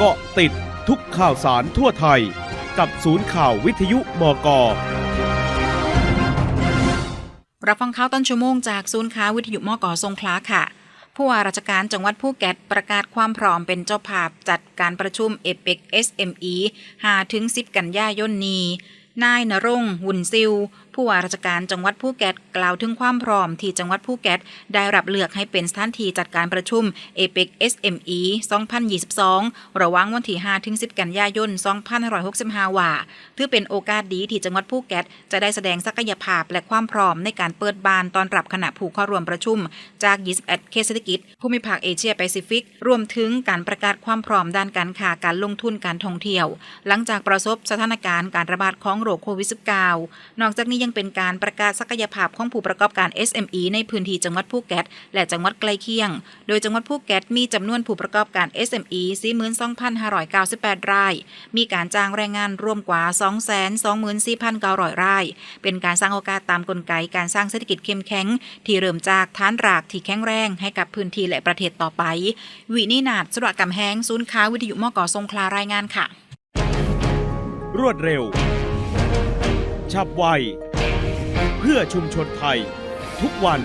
เกาะติดทุกข่าวสารทั่วไทย กับศูนย์ข่าววิทยุมก รับฟังข่าวต้นชั่วโมงจากศูนย์ข่าววิทยุมกทรงคลาค่ะ ผู้ว่าราชการจังหวัดภูเก็ตประกาศความพร้อมเป็นเจ้าภาพจัดการประชุมเอเปก SME 5ถึง10 กันยายนนี้นายนรงค์วุ่นซิว ผู้ว่าราชการจังหวัดภูเก็ตกล่าวถึงความพร้อมที่จังหวัดภูเก็ตได้รับเลือกให้เป็นสถานที่จัดการประชุมเอเปก SME 2022 ระหว่างวันที่5ถึง10 กันยายน 2565 ว่าถือเป็นโอกาสดีที่จังหวัดภูเก็ตจะได้แสดงศักยภาพและความพร้อมในการเปิดบานตอนรับคณะผู้เข้าร่วมประชุม จาก 21 เขตเศรษฐกิจ ภูมิภาคเอเชียแปซิฟิก รวมถึงการประกาศความพร้อมด้านการค้าการลงทุนการท่องเที่ยว หลังจากประสบสถานการณ์การระบาดของโรคโควิด -19 นอกจากนี้ยังเป็นการประกาศศักยภาพของผู้ประกอบการ SME ในพื้นที่จังหวัดภูเก็ตและจังหวัดใกล้เคียง โดยจังหวัดภูเก็ตมีจำนวนผู้ประกอบการ SME 42,598 ราย มีการจ้างแรงงานรวมกว่า 224,900 ราย เป็นการสร้างโอกาสตามกลไกการสร้างเศรษฐกิจเข้มแข็ง ที่เริ่มจากฐานรากที่แข็งแรงให้กับพื้นที่และประเทศต่อไป วินินาถสุรกำแหงศูนย์ค้าวิทยุมกสงขลารายงานค่ะ รวดเร็ว ฉับไว เพื่อชุมชนไทย ทุกวัน